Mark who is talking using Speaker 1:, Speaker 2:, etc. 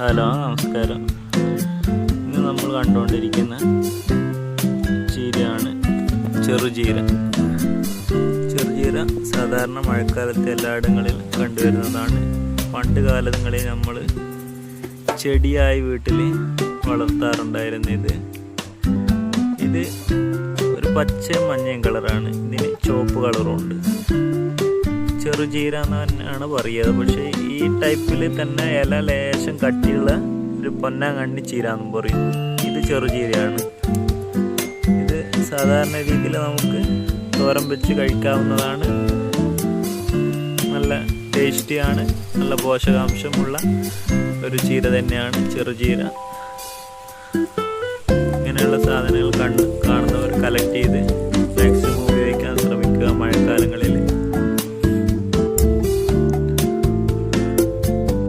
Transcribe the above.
Speaker 1: Hello നമസ്കാരം. ഇന്ന് നമ്മൾ കണ്ടുകൊണ്ടിരിക്കുന്ന ചീരയാണ്. ചെറുചീര ചെറുചീര സാധാരണ മഴക്കാലത്ത് എല്ലായിടങ്ങളിലും കണ്ടുവരുന്നതാണ്. പണ്ട് കാലങ്ങളിൽ നമ്മൾ ചെടിയായി വീട്ടിൽ വളർത്താറുണ്ടായിരുന്നു ഇത്. ഇത് ഒരു പച്ച മഞ്ഞയും കളറാണ്. ഇതിന് ചുവപ്പ് കളറും ഉണ്ട്. ചെറുചീര എന്ന് തന്നെയാണ് പറയുക. പക്ഷേ ഈ ടൈപ്പിൽ തന്നെ ഇല ലേശം കട്ടിയുള്ള ഒരു പൊന്നാങ്കണ്ണി ചീര എന്നും പറയും. ഇത് ചെറുചീരയാണ് ഇത് സാധാരണ രീതിയിൽ നമുക്ക് തോരം വെച്ച് കഴിക്കാവുന്നതാണ്. നല്ല ടേസ്റ്റിയാണ് നല്ല പോഷകാംശമുള്ള ഒരു ചീര തന്നെയാണ് ചെറുചീര ഇങ്ങനെയുള്ള സാധനങ്ങൾ കണ്ട് കാണുന്നവർ കളക്ട് ചെയ്ത്